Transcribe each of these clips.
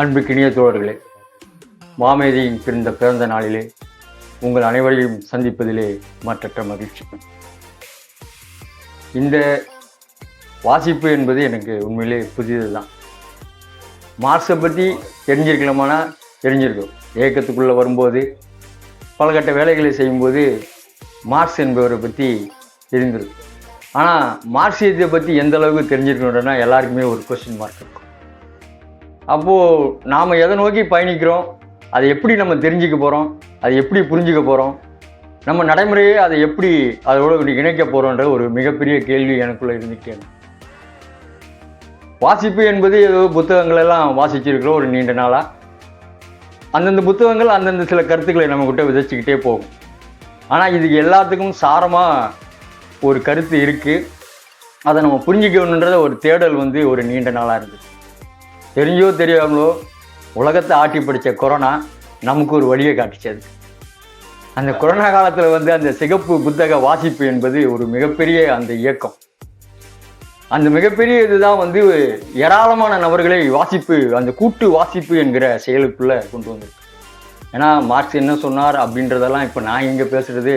அன்புக்கினிய தோழர்களே மாமேதியின் பிறந்த பிறந்த நாளிலே உங்கள் அனைவரையும் சந்திப்பதிலே மற்றற்ற மகிழ்ச்சி. இந்த வாசிப்பு என்பது எனக்கு உண்மையிலே புதிது தான் மார்க்ஸை பற்றி தெரிஞ்சிருக்கலாமானா? தெரிஞ்சிருக்கும். இயக்கத்துக்குள்ளே வரும்போது பலகட்ட வேலைகளை செய்யும்போது மார்க்ஸ் என்பவரை பற்றி தெரிந்திருக்கும். ஆனால் மார்க்சியத்தை பற்றி எந்த அளவுக்கு தெரிஞ்சிருக்கணும்னா எல்லாருக்குமே ஒரு கொஸ்டின் மார்க் இருக்கும். அப்போது நாம் எதை நோக்கி பயணிக்கிறோம்? அதை எப்படி நம்ம தெரிஞ்சுக்க போகிறோம் அதை எப்படி புரிஞ்சுக்க போகிறோம் நம்ம நடைமுறையே அதை எப்படி அதோட இணைக்க போகிறோன்ற ஒரு மிகப்பெரிய கேள்வி எனக்குள்ளே இருந்துகிட்டே வாசிப்பு என்பது ஏதோ புத்தகங்களெல்லாம் வாசிச்சிருக்கிறோம் ஒரு நீண்ட நாளாக அந்தந்த புத்தகங்கள் அந்தந்த சில கருத்துக்களை நம்மக்கிட்ட விதைச்சிக்கிட்டே போகும். ஆனால் இதுக்கு எல்லாத்துக்கும் சாரமாக ஒரு கருத்து இருக்குது அதை நம்ம புரிஞ்சிக்கணுன்றத ஒரு தேடல் வந்து ஒரு நீண்ட நாளாக இருந்துச்சு தெரிஞ்சோ தெரியாமலோ உலகத்தை ஆட்டி பிடிச்ச கொரோனா நமக்கு ஒரு வழியை காட்டிச்சது. அந்த கொரோனா காலத்தில் வந்து அந்த சிகப்பு புத்தக வாசிப்பு என்பது ஒரு மிகப்பெரிய அந்த இயக்கம். அந்த மிகப்பெரிய இதுதான் வந்து ஏராளமான நபர்களை வாசிப்பு அந்த கூட்டு வாசிப்பு என்கிற செயலுக்குள்ளே கொண்டு வந்திருக்கு. ஏன்னா மார்க்ஸ் என்ன சொன்னார் அப்படின்றதெல்லாம் இப்போ நான் இங்கே பேசுகிறது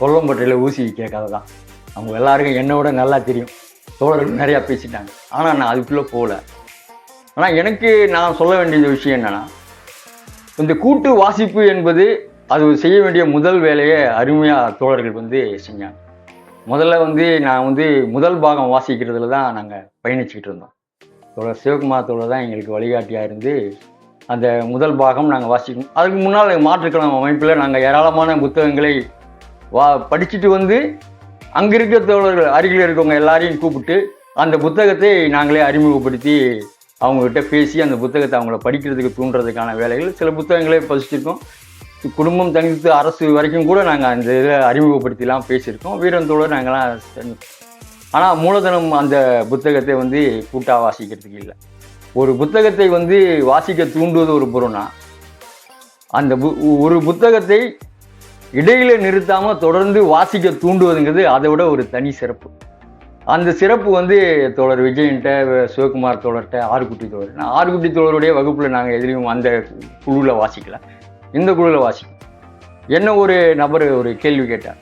கொல்லம்பட்டையில் ஊசி கேட்காத தான் அவங்க எல்லாருக்கும் என்னோட நல்லா தெரியும். தோழர்கள் நிறையா பேசிட்டாங்க. ஆனால் நான் அதுக்குள்ளே போகல. ஆனால் எனக்கு நான் சொல்ல வேண்டிய விஷயம் என்னென்னா இந்த கூட்டு வாசிப்பு என்பது அது செய்ய வேண்டிய முதல் வேலையை அருமையாக தோழர்கள் வந்து செஞ்சாங்க. முதல்ல வந்து நான் வந்து முதல் பாகம் வாசிக்கிறதுல தான் நாங்கள் பயணிச்சுக்கிட்டு இருந்தோம். தோழர் சிவகுமார் தோழர் தான் எங்களுக்கு வழிகாட்டியாக இருந்து அந்த முதல் பாகம் நாங்கள் வாசிக்கணும். அதுக்கு முன்னால் மாற்றுக்கிழமை அமைப்பில் நாங்கள் ஏராளமான புத்தகங்களை வா படிச்சுட்டு வந்து அங்கே இருக்கிற தோழர்கள் அருகில் இருக்கவங்க எல்லாரையும் கூப்பிட்டு அந்த புத்தகத்தை நாங்களே அறிமுகப்படுத்தி அவங்கக்கிட்ட பேசி அந்த புத்தகத்தை அவங்கள படிக்கிறதுக்கு தூண்டுறதுக்கான வேலைகள். சில புத்தகங்களே பதிச்சிருக்கோம் குடும்பம் தனித்து அரசு வரைக்கும் கூட நாங்கள் அந்த இதில் அறிமுகப்படுத்திலாம் பேசியிருக்கோம். வீரந்தோடு நாங்களாம் ஆனால் மூலதனம் அந்த புத்தகத்தை வந்து கூட்டாக வாசிக்கிறதுக்கு இல்லை. ஒரு புத்தகத்தை வந்து வாசிக்க தூண்டுவது ஒரு புறம்னா அந்த பு ஒரு புத்தகத்தை இடையில நிறுத்தாமல் தொடர்ந்து வாசிக்க தூண்டுவதுங்கிறது அதை விட ஒரு தனி சிறப்பு. அந்த சிறப்பு வந்து தோழர் விஜயன்ட்ட சிவகுமார் தோழர்கிட்ட ஆறுகுட்டி தோழர். நான் ஆறுகுட்டி தோழருடைய வகுப்பில் நாங்கள் எதிலையும் அந்த குழுவில் வாசிக்கல. இந்த குழுவில் வாசிப்போம் என்ன ஒரு நபர் ஒரு கேள்வி கேட்டார்.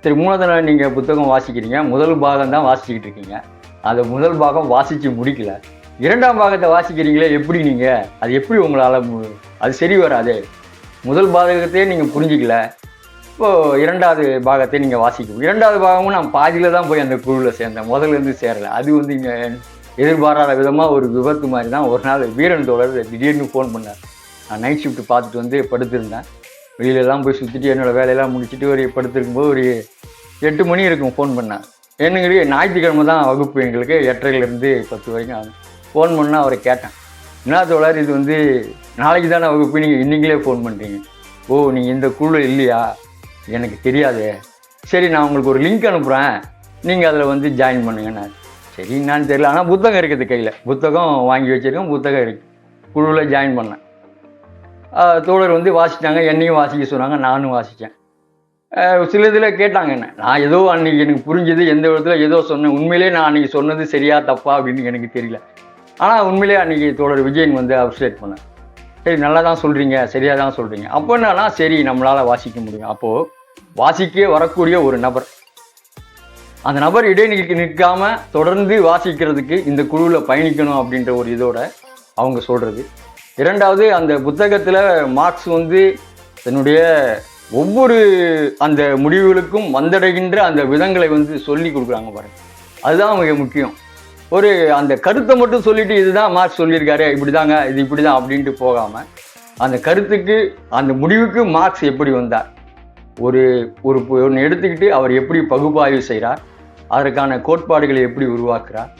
சரி மூலதன நீங்கள் புத்தகம் வாசிக்கிறீங்க. முதல் பாகம் தான் வாசிச்சுக்கிட்டு இருக்கீங்க. அந்த முதல் பாகம் வாசித்து முடிக்கல. இரண்டாம் பாகத்தை வாசிக்கிறீங்களே எப்படி நீங்கள் அது எப்படி உங்களால் மு- அது சரி வராது? முதல் பாகத்தையே நீங்கள் புரிஞ்சிக்கல. இப்போ இரண்டாவது பாகத்தை நீங்கள் வாசிக்கணும். இரண்டாவது பாகமும் நான் பாதியில் தான் போய் அந்த குழுவில் சேர்ந்தேன். முதல்ல இருந்து சேரலை. அது வந்து இங்கே எதிர்பாராத விதமாக ஒரு விபத்து மாதிரி தான் ஒரு நாள் வீரன் தோழர் திடீர்னு ஃபோன் பண்ணார். நான் நைட் ஷிஃப்ட் பார்த்துட்டு வந்து படுத்திருந்தேன். வெளியிலலாம் போய் சுற்றிட்டு என்னோடய வேலையெல்லாம் முடிச்சுட்டு ஒரு படுத்திருக்கும்போது ஒரு எட்டு மணி இருக்கும் ஃபோன் பண்ணேன் என்னங்கிறது ஞாயிற்றுக்கிழமை தான் வகுப்பு எங்களுக்கு. எட்டரைலேருந்து பத்து வரைக்கும் ஆகும் ஃபோன் பண்ணால் அவரை கேட்டேன். என்ன தோழர் இது வந்து நாளைக்கு தானே வகுப்பு? நீங்கள் இன்றைங்களே ஃபோன் பண்ணுறீங்க ஓ நீங்கள் இந்த குழு இல்லையா? எனக்கு தெரியாது. சரி நான் உங்களுக்கு ஒரு லிங்க் அனுப்புகிறேன் நீங்கள் அதில் வந்து ஜாயின் பண்ணுங்கண்ணா சரி என்னான்னு தெரியல. ஆனால் புத்தகம் இருக்குது கையில். புத்தகம் வாங்கி வச்சிருக்கேன் புத்தகம் இருக்குது குழுவில் ஜாயின் பண்ணேன். தோழர் வந்து வாசித்தாங்க என்னையும் வாசிக்க சொன்னாங்க நானும் வாசித்தேன் சில இதில் கேட்டாங்க என்ன? நான் ஏதோ அன்றைக்கி எனக்கு புரிஞ்சது எந்த விதத்தில் ஏதோ சொன்னேன். உண்மையிலே நான் அன்றைக்கி சொன்னது சரியா தப்பா அப்படின்னு எனக்கு தெரியல. ஆனால் உண்மையிலே அன்றைக்கி தோழர் விஜயன் வந்து அப்ரிஷியேட் பண்ணேன் சரி நல்லா தான் சொல்கிறீங்க சரியாக தான் சொல்கிறீங்க அப்போ என்னன்னா சரி நம்மளால் வாசிக்க முடியும். அப்போது வாசிக்கே வரக்கூடிய ஒரு நபர். அந்த நபர் இடைநிலைக்கு நிற்காம தொடர்ந்து வாசிக்கிறதுக்கு இந்த குழுவில் பயணிக்கணும் அப்படின்ற ஒரு இதோட அவங்க சொல்கிறது இரண்டாவது அந்த புத்தகத்தில் மார்க்ஸ் வந்து தன்னுடைய ஒவ்வொரு அந்த முடிவுகளுக்கும் வந்தடைகின்ற அந்த விதங்களை வந்து சொல்லி கொடுக்குறாங்க பாருங்க. அதுதான் மிக முக்கியம். ஒரு அந்த கருத்தை மட்டும் சொல்லிட்டு இதுதான் மார்க்ஸ் சொல்லியிருக்காரு இப்படிதாங்க இது இப்படிதான் அப்படின்ட்டு போகாமல் அந்த கருத்துக்கு அந்த முடிவுக்கு மார்க்ஸ் எப்படி வந்தார்? ஒரு ஒரு ஒன்று எடுத்துக்கிட்டு அவர் எப்படி பகுப்பாய்வு செய்கிறார் அதற்கான கோட்பாடுகளை எப்படி உருவாக்குறார்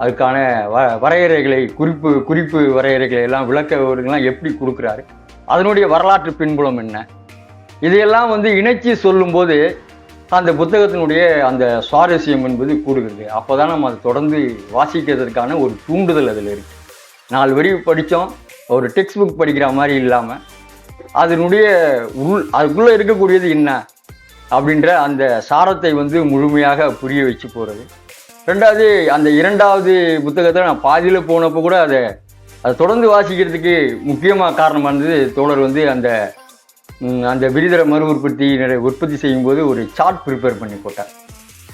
அதுக்கான வ வரையறைகளை குறிப்பு குறிப்பு வரையறைகளை எல்லாம் விளக்கவர்கள்லாம் எப்படி கொடுக்குறாரு அதனுடைய வரலாற்று பின்புலம் என்ன? இதையெல்லாம் வந்து இணைச்சி சொல்லும்போது அந்த புத்தகத்தினுடைய அந்த சுவாரஸ்யம் என்பது கூடுகிறது. அப்போ தான் நம்ம அதை தொடர்ந்து வாசிக்கிறதுக்கான ஒரு தூண்டுதல் அதில் இருக்குது நாலு வரி படித்தோம் ஒரு டெக்ஸ்ட் புக் படிக்கிற மாதிரி இல்லாமல் அதனுடைய உள் அதுக்குள்ளே இருக்கக்கூடியது என்ன அப்படின்ற அந்த சாரத்தை வந்து முழுமையாக புரிய வச்சு போகிறது ரெண்டாவது அந்த இரண்டாவது புத்தகத்தை நான் பாதியில் போனப்போ கூட அதை அதை தொடர்ந்து வாசிக்கிறதுக்கு முக்கியமாக காரணமானது தோழர் வந்து அந்த அந்த விரிதர மறு உற்பத்தி உற்பத்தி செய்யும்போது ஒரு சார்ட் ப்ரிப்பேர் பண்ணி போட்டார்.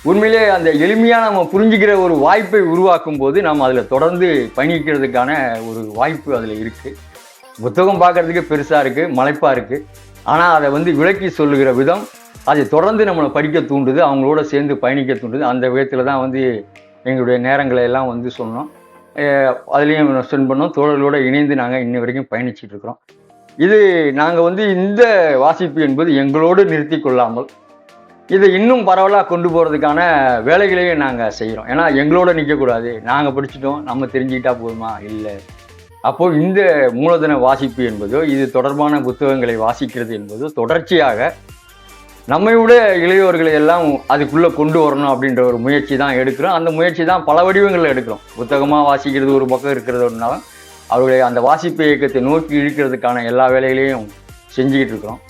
உண்மையிலே அந்த எளிமையாக நம்ம புரிஞ்சுக்கிற ஒரு வாய்ப்பை உருவாக்கும் போது நாம் அதில் தொடர்ந்து பயணிக்கிறதுக்கான ஒரு வாய்ப்பு அதில் இருக்குது புத்தகம் பார்க்கறதுக்கு பெருசாக இருக்குது மலைப்பாக இருக்குது ஆனால் அதை வந்து விளக்கி சொல்லுகிற விதம் அதை தொடர்ந்து நம்மளை படிக்க தூண்டுது அவங்களோட சேர்ந்து பயணிக்க தூண்டுது. அந்த விதத்தில் தான் வந்து எங்களுடைய நேரங்களை எல்லாம் வந்து சொன்னோம். அதுலேயும் ஸ்பெண்ட் பண்ணோம். தோழர்களோடு இணைந்து நாங்கள் இன்ன வரைக்கும் பயணிச்சிட்டு இருக்கிறோம். இது நாங்கள் வந்து இந்த வாசிப்பு என்பது எங்களோடு நிறுத்தி கொள்ளாமல் இதை இன்னும் பரவலாக கொண்டு போகிறதுக்கான வேலைகளையும் நாங்கள் செய்கிறோம் ஏன்னா எங்களோட நிற்கக்கூடாது நாங்கள் படிச்சிட்டோம் நம்ம தெரிஞ்சுக்கிட்டா போதுமா? இல்லை. அப்போ இந்த மூலதன வாசிப்பு என்பதோ இது தொடர்பான புத்தகங்களை வாசிக்கிறது என்பதோ தொடர்ச்சியாக நம்மை விட இளையோர்களை எல்லாம் அதுக்குள்ளே கொண்டு வரணும் அப்படின்ற ஒரு முயற்சி தான் எடுக்கிறோம். அந்த முயற்சி தான் பல வடிவங்களில் எடுக்கிறோம். புத்தகமாக வாசிக்கிறது ஒரு பக்கம் இருக்கிறதுனாலும் அவர்களை அந்த வாசிப்பு இயக்கத்தை நோக்கி இழுக்கிறதுக்கான எல்லா வேலைகளையும் செஞ்சுக்கிட்டு இருக்கிறோம்.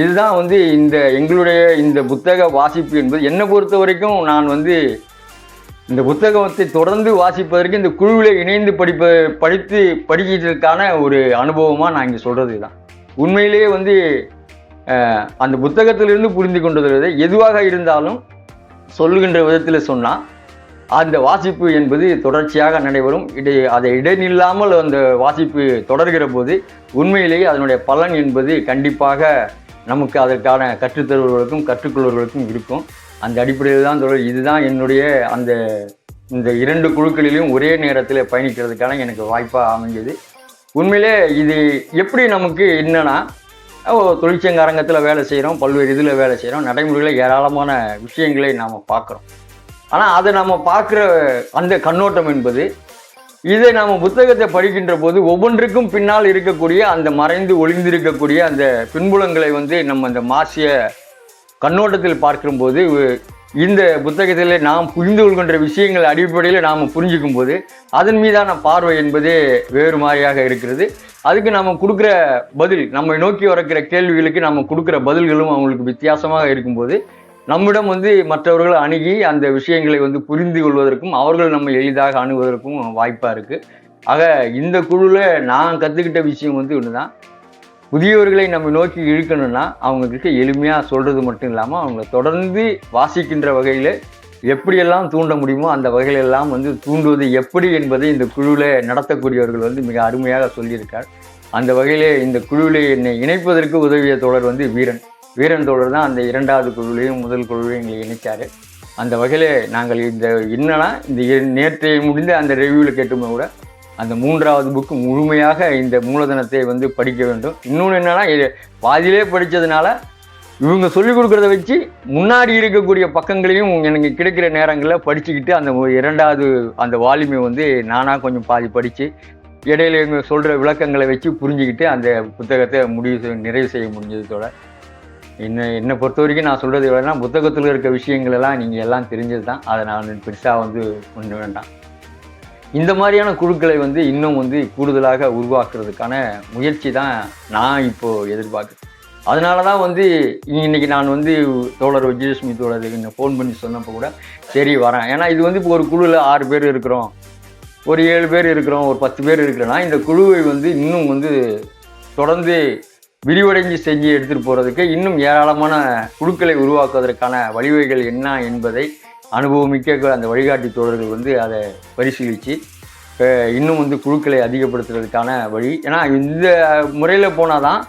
இதுதான் வந்து இந்த எங்களுடைய இந்த புத்தக வாசிப்பு என்பது. என்னை பொறுத்த வரைக்கும் நான் வந்து இந்த புத்தகத்தை தொடர்ந்து வாசிப்பதற்கு இந்த குழுவில் இணைந்து படிப்ப படித்து படிக்கிறதுக்கான ஒரு அனுபவமாக நான் இங்கே சொல்கிறது தான் உண்மையிலேயே வந்து அந்த புத்தகத்திலிருந்து புரிந்து கொண்டது விட எதுவாக இருந்தாலும் சொல்லுகின்ற விதத்தில் சொன்னால் அந்த வாசிப்பு என்பது தொடர்ச்சியாக நடைபெறும். இடை அதை இடைநில்லாமல் அந்த வாசிப்பு தொடர்கிற போது உண்மையிலேயே அதனுடைய பலன் என்பது கண்டிப்பாக நமக்கு அதற்கான கற்றுத்தருவர்களுக்கும் கற்றுக்கொள்வர்களுக்கும் இருக்கும். அந்த அடிப்படையில் தான் சொல்ல இதுதான் என்னுடைய அந்த இந்த இரண்டு குழுக்களிலும் ஒரே நேரத்தில் பயணிக்கிறதுக்கான எனக்கு வாய்ப்பாக அமைஞ்சது. உண்மையிலே இது எப்படி நமக்கு என்னென்னா தொழிற்சங்க அரங்கத்தில் வேலை செய்கிறோம் பல்வேறு இதில் வேலை செய்கிறோம் நடைமுறையில் ஏராளமான விஷயங்களை நாம் பார்க்குறோம். ஆனால் அதை நம்ம பார்க்குற அந்த கண்ணோட்டம் என்பது இதை நாம் புத்தகத்தை படிக்கின்ற போது ஒவ்வொன்றுக்கும் பின்னால் இருக்கக்கூடிய அந்த மறைந்து ஒளிந்திருக்கக்கூடிய அந்த பின்புலங்களை வந்து நம்ம அந்த மாசிய கண்ணோட்டத்தில் பார்க்கும்போது இந்த புத்தகத்தில் நாம் புரிந்து கொள்கின்ற விஷயங்கள் அடிப்படையில் நாம் புரிஞ்சுக்கும் போது அதன் மீதான பார்வை என்பதே வேறு மாதிரியாக இருக்கிறது. அதுக்கு நம்ம கொடுக்குற பதில் நம்மை நோக்கி வரக்கிற கேள்விகளுக்கு நம்ம கொடுக்குற பதில்களும் அவங்களுக்கு வித்தியாசமாக இருக்கும்போது நம்மிடம் வந்து மற்றவர்கள் அணுகி அந்த விஷயங்களை வந்து புரிந்து கொள்வதற்கும் அவர்கள் நம்ம எளிதாக அணுகுவதற்கும் வாய்ப்பாக இருக்குது ஆக இந்த குழுவில் நான் கற்றுக்கிட்ட விஷயம் வந்து ஒன்று தான் புதியவர்களை நம்ம நோக்கி இழுக்கணும்னா அவங்களுக்கு எளிமையாக சொல்கிறது மட்டும் இல்லாமல் அவங்கள தொடர்ந்து வாசிக்கின்ற வகையில் எப்படியெல்லாம் தூண்ட முடியுமோ அந்த வகையிலெல்லாம் வந்து தூண்டுவது எப்படி என்பதை இந்த குழுவில் நடத்தக்கூடியவர்கள் வந்து மிக அருமையாக சொல்லியிருக்கார். அந்த வகையிலே இந்த குழுவில் என்னை இணைப்பதற்கு உதவிய தோழர் வந்து வீரன். வீரன் தோழர் தான் அந்த இரண்டாவது குழுவிலையும் முதல் குழுவிலையும் எங்களை இணைச்சார். அந்த வகையில் நாங்கள் இந்த என்னன்னா இந்த இர- நேற்றைய முடிந்த அந்த ரிவ்யூவில் கேட்டுமே கூட அந்த மூன்றாவது புக்கு முழுமையாக இந்த மூலதனத்தை வந்து படிக்க வேண்டும். இன்னொன்று என்னென்னா இது பாதியிலே படித்ததுனால இவங்க சொல்லிக் கொடுக்குறத வச்சு முன்னாடி இருக்கக்கூடிய பக்கங்களையும் எனக்கு கிடைக்கிற நேரங்களில் படிச்சுக்கிட்டு அந்த இரண்டாவது அந்த வால்யூமை வந்து நானாக கொஞ்சம் பாதி படித்து இடையில இவங்க சொல்கிற விளக்கங்களை வச்சு புரிஞ்சுக்கிட்டு அந்த புத்தகத்தை முடிவு செய்ய நிறைவு செய்ய முடிஞ்சதோட என்ன என்னை பொறுத்த வரைக்கும் நான் சொல்கிறது எவ்வளோனா புத்தகத்தில் இருக்க விஷயங்கள் எல்லாம் நீங்கள் எல்லாம் தெரிஞ்சது தான் அதை நான் பெருசாக வந்து ஒன்று வேண்டாம். இந்த மாதிரியான குழுக்களை வந்து இன்னும் வந்து கூடுதலாக உருவாக்குறதுக்கான முயற்சி தான் நான் இப்போது எதிர்பார்க்குறேன். அதனால தான் வந்து இன்னைக்கு நான் வந்து தோழர் விஜயலட்சுமி தோழருக்கு ஃபோன் பண்ணி சொன்னப்போ கூட சரி வரேன். ஏன்னா இது வந்து இப்போ ஒரு குழுவில் ஆறு பேர் இருக்கிறோம். ஒரு ஏழு பேர் இருக்கிறோம் ஒரு பத்து பேர் இருக்கிறோன்னா இந்த குழுவை வந்து இன்னும் வந்து தொடர்ந்து விரிவடைஞ்சு செஞ்சு எடுத்துகிட்டு போகிறதுக்கு இன்னும் ஏராளமான குழுக்களை உருவாக்குவதற்கான வழிவகைகள் என்ன என்பதை அனுபவமிக்க அந்த வழிகாட்டி தோழர்கள் வந்து அதை பரிசீலித்து இன்னும் வந்து குழுக்களை அதிகப்படுத்துறதுக்கான வழி. ஏன்னா இந்த முறையில் போனால் தான்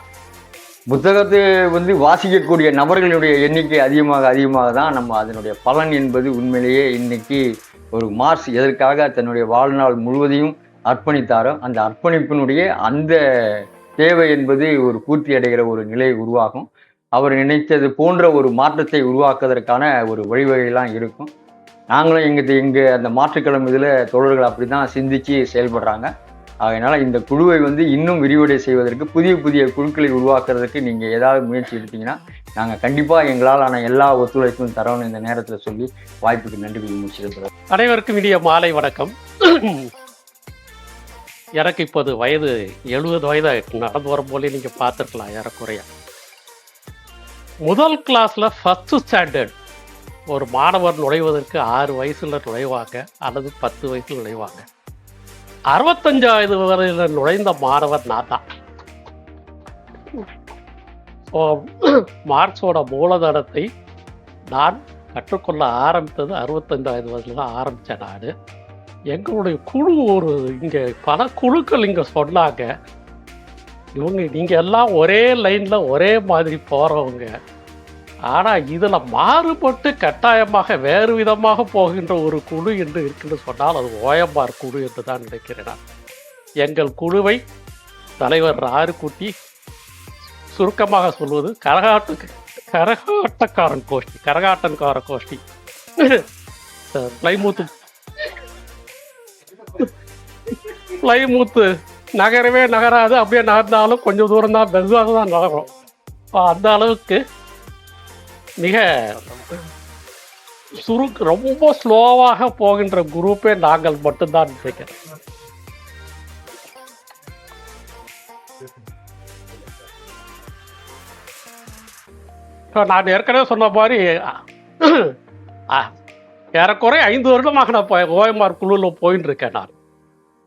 புத்தகத்தை வந்து வாசிக்கக்கூடிய நபர்களுடைய எண்ணிக்கை அதிகமாக அதிகமாக தான் நம்ம அதனுடைய பலன் என்பது உண்மையிலேயே இன்னைக்கு ஒரு மார்ஸ் எதற்காக தன்னுடைய வாழ்நாள் முழுவதையும் அர்ப்பணித்தாரோ அந்த அர்ப்பணிப்பினுடைய அந்த தேவை என்பது ஒரு பூர்த்தி அடைகிற ஒரு நிலை உருவாகும். அவர் நினைத்தது போன்ற ஒரு மாற்றத்தை உருவாக்குவதற்கான ஒரு வழிவகையெல்லாம் இருக்கும். நாங்களும் எங்கள் எங்கள் அந்த மாற்றுக்கிழமை இதில் தோழர்கள் அப்படி தான் சிந்தித்து செயல்படுறாங்க. அதனால் இந்த குழுவை வந்து இன்னும் விரிவடை செய்வதற்கு புதிய புதிய குழுக்களை உருவாக்குறதுக்கு நீங்கள் ஏதாவது முயற்சி எடுத்தீங்கன்னா நாங்கள் கண்டிப்பாக எங்களால் ஆன எல்லா ஒத்துழைப்பும் தரோம்னு இந்த நேரத்தில் சொல்லி வாய்ப்புக்கு நன்றி கூறி முடிச்சிருக்கிறோம் அனைவருக்கும் இனிய மாலை வணக்கம். எனக்கு இப்போது வயது எழுபது வயதாக நடந்து வரும் போலே நீங்கள் பார்த்துருக்கலாம் ஏறக்குறைய. முதல் கிளாஸில் ஃபஸ்ட்டு ஸ்டாண்டர்ட் ஒரு மாணவர் நுழைவதற்கு ஆறு வயசில் நுழைவாங்க அல்லது பத்து வயசில் நுழைவாங்க. அறுபத்தஞ்சாவது வரையில் நுழைந்த மாணவர் நான் தான். மார்க்ஸோட மூலதனத்தை நான் கற்றுக்கொள்ள ஆரம்பித்தது அறுபத்தஞ்சாவது வயதில் தான் ஆரம்பித்தேன் நான். எங்களுடைய குழு ஒரு இங்கே பல குழுக்கள் இங்கே சொன்னாங்க. இவங்க நீங்கள் எல்லாம் ஒரே லைனில் ஒரே மாதிரி போகிறவங்க ஆனால் இதில் மாறுபட்டு கட்டாயமாக வேறு விதமாக போகின்ற ஒரு குழு என்று இருக்குன்னு சொன்னால் அது ஓயம்பார் குழு என்று தான் நினைக்கிறேன் நான். எங்கள் குழுவை தலைவர் ராறுக்குட்டி சுருக்கமாக சொல்வது கரகாட்டு கரகாட்டக்காரன் கோஷ்டி கரகாட்டன்கார கோஷ்டி பிளைமூத்து பிளைமூத்து நகரவே நகராது. அப்படியே நகர்ந்தாலும் கொஞ்சம் தூரம் தான் மெதுவாக தான் நகரும் அந்த அளவுக்கு மிக சுரு ரொம்ப ஸ்லோவாக போகின்ற குரூப்பே நாங்கள் மட்டும்தான் நினைக்கிறேன். இப்போ நான் ஏற்கனவே சொன்ன மாதிரி ஆ, ஏறக்குறைய ஐந்து வருடமாக நான் ஓஎம்ஆர் குழுவில் போயின்னு இருக்கேன் நான்.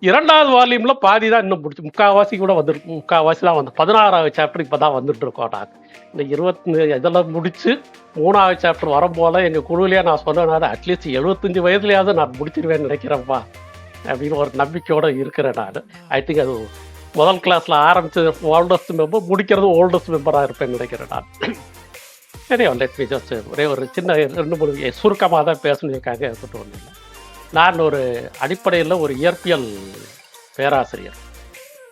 இரண்டாவது வால்யூம்ல பாதி தான் இன்னும் முடிச்சு முக்கால்வாசி கூட வந்துருக்கு முக்கால்வாசி தான் வந்து பதினாறாவது சாப்டர் இப்போ தான் வந்துட்டு இருக்கோம் நான் இந்த இருபத்தி இதெல்லாம் முடிச்சு மூணாவது சாப்டர் வரும்போல எங்கள் குழுவிலேயே நான் சொன்னேன் அட்லீஸ்ட் எழுபத்தஞ்சு வயதுலையாவது நான் முடிச்சிருவேன்னு நினைக்கிறேன்ப்பா அப்படின்னு ஒரு நம்பிக்கையோட இருக்கிறேன் நான். ஐ திங்க் அது முதல் கிளாஸில் ஆரம்பிச்சது ஓல்டஸ்ட் மெம்பர் முடிக்கிறது ஓல்டஸ்ட் மெம்பராக இருப்பேன்னு நினைக்கிறேன் நான். சரி லெட் மீ ஜஸ்ட் ஒரே ஒரு சின்ன ரெண்டு மூணு சுருக்கமாக தான் பேசணுக்காக இருக்கட்டும் ஒன்றும் இல்லை. நான் ஒரு அடிப்படையில் ஒரு இயற்பியல் பேராசிரியர்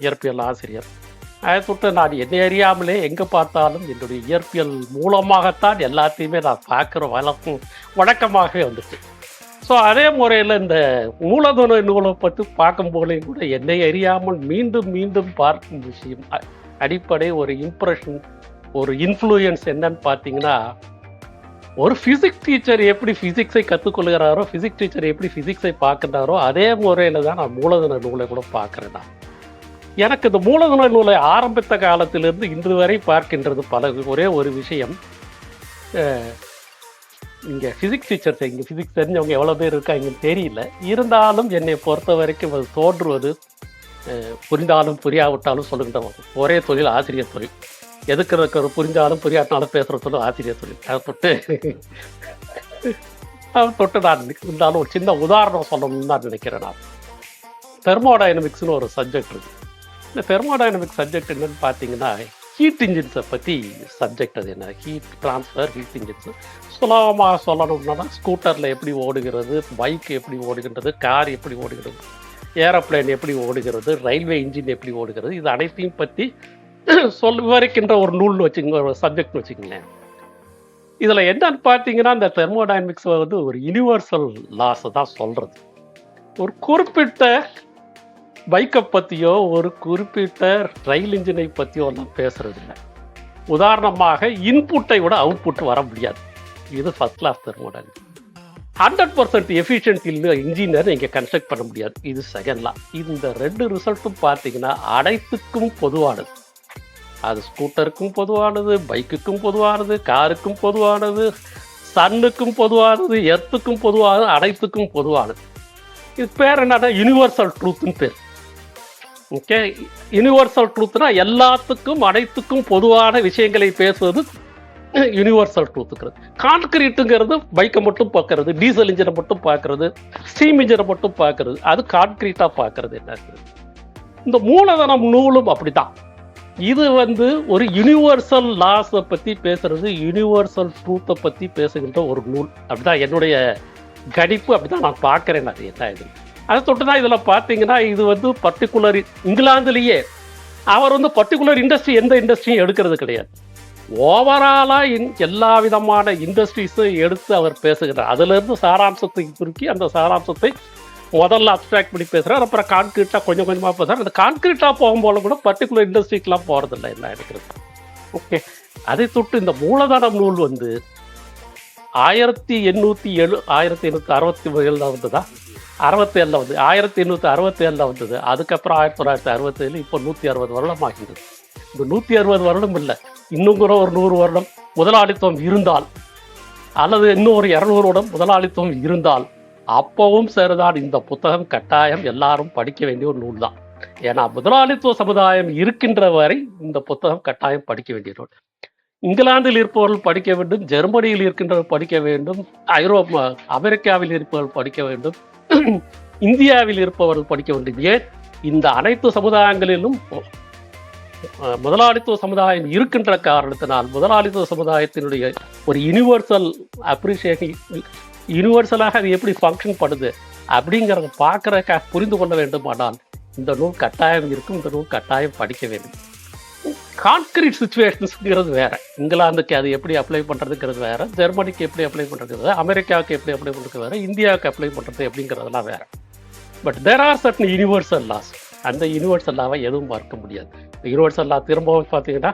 இயற்பியல் ஆசிரியர். அதை தொட்டு நான் என்னை அறியாமலே எங்கே பார்த்தாலும் என்னுடைய இயற்பியல் மூலமாகத்தான் எல்லாத்தையுமே நான் பார்க்குற வழக்கம் வழக்கமாகவே வந்துச்சு ஸோ அதே முறையில் இந்த மூலதன நூலை பற்றி பார்க்கும் கூட என்னை அறியாமல் மீண்டும் மீண்டும் பார்க்கும் விஷயம் அடிப்படை ஒரு இம்ப்ரெஷன் ஒரு இன்ஃப்ளூயன்ஸ் என்னன்னு பார்த்தீங்கன்னா ஒரு ஃபிசிக்ஸ் டீச்சர் எப்படி ஃபிசிக்ஸை கற்றுக்கொள்கிறாரோ ஃபிசிக்ஸ் டீச்சர் எப்படி ஃபிசிக்ஸை பார்க்குறாரோ அதே முறையில் தான் நான் மூலதன நூலை கூட பார்க்குறேன் நான். எனக்கு இந்த மூலதன நூலை ஆரம்பித்த காலத்திலிருந்து இன்று வரை பார்க்கின்றது பல ஒரே ஒரு விஷயம். இங்கே ஃபிசிக்ஸ் டீச்சர்ஸ் இங்கே ஃபிசிக்ஸ் தெரிஞ்சவங்க எவ்வளோ பேர் இருக்காங்கன்னு தெரியல. இருந்தாலும் என்னை பொறுத்த வரைக்கும் அது தோன்றுவது புரிந்தாலும் புரியாவிட்டாலும் சொல்லுகின்ற ஒரே தொழில் ஆசிரியர் தொழில். எதுக்கு புரிஞ்சாலும் புரியாட்டினாலும் பேசுகிற ஆசிரியர் சொல்லி அதை தொட்டு அதை தொட்டு நான் இருந்தாலும் ஒரு சின்ன உதாரணம் சொல்லணும்னு தான் நினைக்கிறேன் நான். தெர்மோடைனமிக்ஸ்னு ஒரு சப்ஜெக்ட் இருக்கு. இந்த தெர்மோடைனமிக்ஸ் சப்ஜெக்ட் என்னன்னு பார்த்தீங்கன்னா ஹீட் இன்ஜின்ஸை பற்றி சப்ஜெக்ட் அது என்ன? ஹீட் ட்ரான்ஸ்ஃபர் ஹீட் இன்ஜின்ஸ் சுலபமாக சொல்லணும்னா ஸ்கூட்டரில் எப்படி ஓடுகிறது பைக் எப்படி ஓடுகின்றது கார் எப்படி ஓடுகிறது ஏரோப்ளேன் எப்படி ஓடுகிறது ரயில்வே இன்ஜின் எப்படி ஓடுகிறது இது அனைத்தையும் பற்றி சொல் விவரிக்கின்ற ஒரு நூல்னு வச்சுக்கோங்க ஒரு சப்ஜெக்ட்னு வச்சுக்கோங்களேன். இதில் என்னன்னு பார்த்தீங்கன்னா இந்த தெர்மோடைனமிக்ஸ் வந்து ஒரு யுனிவர்சல் லாஸை தான் சொல்கிறது ஒரு குறிப்பிட்ட பைக்கை பற்றியோ ஒரு குறிப்பிட்ட ரயில் இன்ஜினை பற்றியோ எல்லாம் பேசுறது இல்லை உதாரணமாக இன்புட்டை விட அவுட்புட் வர முடியாது. இது first class thermodynamics hundred percent efficient engineer இங்கே கன்ஸ்ட்ரக்ட் பண்ண முடியாது. இது செகண்ட் லா இந்த ரெண்டு ரிசல்ட்டும் பார்த்தீங்கன்னா அனைத்துக்கும் பொதுவானது. அது ஸ்கூட்டருக்கும் பொதுவானது பைக்குக்கும் பொதுவானது காருக்கும் பொதுவானது சன்னுக்கும் பொதுவானது எர்த்துக்கும் பொதுவானது அனைத்துக்கும் பொதுவானது. இது பேர் என்னன்னா யுனிவர்சல் ட்ரூத்துன்னு பேர். ஓகே யுனிவர்சல் ட்ரூத்னா எல்லாத்துக்கும் அனைத்துக்கும் பொதுவான விஷயங்களை பேசுவது யுனிவர்சல் ட்ரூத்துங்கிறது கான்கிரீட்டுங்கிறது பைக்கை மட்டும் பார்க்கறது டீசல் இன்ஜினை மட்டும் பார்க்கறது ஸ்டீம் இன்ஜினை மட்டும் பார்க்கறது அது கான்கிரீட்டாக பார்க்கறது என்ன இந்த மூலதனம் நூலும் அப்படிதான் இது வந்து ஒரு யுனிவர்சல் லாஸை பற்றி பேசுறது யுனிவர்சல் ட்ரூத்தை பற்றி பேசுகின்ற ஒரு நூல். அப்படிதான் என்னுடைய கணிப்பு அப்படிதான் நான் பார்க்குறேன் அது என்ன இது அதை தொட்டு தான் இதில் பார்த்தீங்கன்னா இது வந்து பர்டிகுலர் இங்கிலாந்துலேயே அவர் வந்து பர்டிகுலர் இண்டஸ்ட்ரி எந்த இண்டஸ்ட்ரியும் எடுக்கிறது கிடையாது. ஓவராலாக இன் எல்லா விதமான இண்டஸ்ட்ரீஸும் எடுத்து அவர் பேசுகிறார். அதிலிருந்து சாராம்சத்தை சுருக்கி அந்த சாராம்சத்தை முதல்ல அப்ட்ராக்ட் பண்ணி பேசுகிறார் அப்புறம் கான்கிரீட்டாக கொஞ்சம் கொஞ்சமாக பேசுகிறார் அந்த கான்கிரீட்டாக போகும்போது கூட பர்டிகுலர் இண்டஸ்ட்ரிக்கெலாம் போகிறதில்ல என்ன எடுக்கிறது? ஓகே அதை தொட்டு இந்த மூலதனம் நூல் வந்து ஆயிரத்தி எண்ணூற்றி எழு ஆயிரத்தி எண்ணூற்றி அறுபத்தி ஏழில் வந்ததா? அறுபத்தேழில் வந்து ஆயிரத்தி எண்ணூற்றி அறுபத்தேழில் வந்தது. அதுக்கப்புறம் ஆயிரத்தி தொள்ளாயிரத்தி அறுபத்தேழு இப்போ நூற்றி அறுபது வருடம் ஆகின்றது இந்த நூற்றி அறுபது வருடம் இல்லை இன்னும் கூட ஒரு நூறு வருடம் முதலாளித்துவம் இருந்தால் அல்லது இன்னும் ஒரு இரநூறு வருடம் முதலாளித்துவம் இருந்தால் அப்பவும் சரிதான் இந்த புத்தகம் கட்டாயம் எல்லாரும் படிக்க வேண்டிய ஒரு நூல் தான் ஏன்னா முதலாளித்துவ சமுதாயம் இருக்கின்ற வரை இந்த புத்தகம் கட்டாயம் படிக்க வேண்டிய நூல். இங்கிலாந்தில் இருப்பவர்கள் படிக்க வேண்டும் ஜெர்மனியில் இருக்கின்றவர்கள் படிக்க வேண்டும் ஐரோப்பா அமெரிக்காவில் இருப்பவர்கள் படிக்க வேண்டும் இந்தியாவில் இருப்பவர்கள் படிக்க வேண்டும். ஏன்? இந்த அனைத்து சமுதாயங்களிலும் முதலாளித்துவ சமுதாயம் இருக்கின்ற காரணத்தினால் முதலாளித்துவ சமுதாயத்தினுடைய ஒரு யுனிவர்சல் அப்ரிசியேஷன் யூனிவர்சலாக அது எப்படி ஃபங்க்ஷன் பண்ணுது அப்படிங்கிறத பார்க்குறக்க புரிந்து கொள்ள வேண்டுமானால் இந்த நூல் கட்டாயம் இருக்கும் இந்த நூல் கட்டாயம் படிக்க வேண்டும். கான்கிரீட் சுச்சுவேஷன்ஸுங்கிறது வேறு. இங்கிலாந்துக்கு அது எப்படி அப்ளை பண்ணுறதுங்கிறது வேறு. ஜெர்மனிக்கு எப்படி அப்ளை பண்ணுறது அமெரிக்காவுக்கு எப்படி அப்ளை பண்ணுறது வேற. இந்தியாவுக்கு அப்ளை பண்ணுறது எப்படிங்கிறதெல்லாம் வேறு. But there are certain universal laws அந்த யூனிவர்சல் லாவை எதுவும் பார்க்க முடியாது. யூனிவர்சல் லா திரும்பவும் பார்த்தீங்கன்னா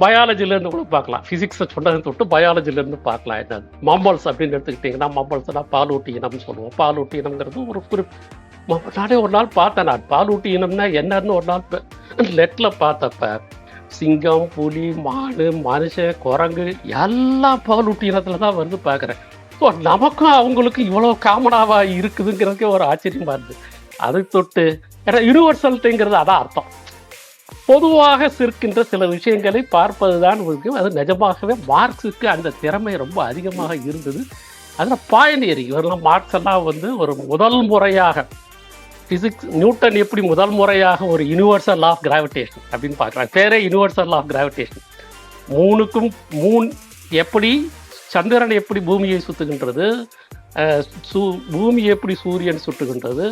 பயாலஜிலேருந்து கூட பார்க்கலாம். ஃபிசிக்ஸை சொன்னதை தொட்டு பயாலஜிலேருந்து பார்க்கலாம். என்ன மம்பல்ஸ் அப்படின்னு எடுத்துக்கிட்டிங்கன்னா மம்பல்ஸ்னா பாலூட்டி இனம்னு சொல்லுவோம். பாலூட்டி இனம்ங்கிறது ஒரு குறிப் ம- நானே ஒரு நாள் பார்த்தேன் நான். பாலூட்டி இனம்னா என்னன்னு ஒரு நாள் நெட்டில் பார்த்தப்ப சிங்கம் புலி மாடு மனுஷன் குரங்கு எல்லாம் பாலூட்டி இனத்தில் தான் வந்து பார்க்குறேன். ஸோ நமக்கும் அவங்களுக்கும் இவ்வளோ காமனாவாக இருக்குதுங்கிறதுக்கே ஒரு ஆச்சரியமாக இருந்தது. அது தொட்டு ஏன்னா யூனிவர்சல்ட்டுங்கிறது அதான் அர்த்தம். பொதுவாக சிற்கின்ற சில விஷயங்களை பார்ப்பதுதான் முக்கியம். அது நிஜமாகவே மார்க்ஸுக்கு அந்த திறமை ரொம்ப அதிகமாக இருந்தது. அதில் பாயனியர் இவரெல்லாம் மார்க்ஸ் எல்லாம் வந்து ஒரு முதல் முறையாக ஃபிசிக்ஸ் நியூட்டன் எப்படி முதல் முறையாக ஒரு யூனிவர்சல் ஆஃப் கிராவிடேஷன் அப்படின்னு பார்க்குறாங்க பேரே யூனிவர்சல் ஆஃப் கிராவிடேஷன் மூணுக்கும் மூன் எப்படி சந்திரன் எப்படி பூமியை சுற்றுகின்றது சூ பூமி எப்படி சூரியன் சுட்டுகின்றது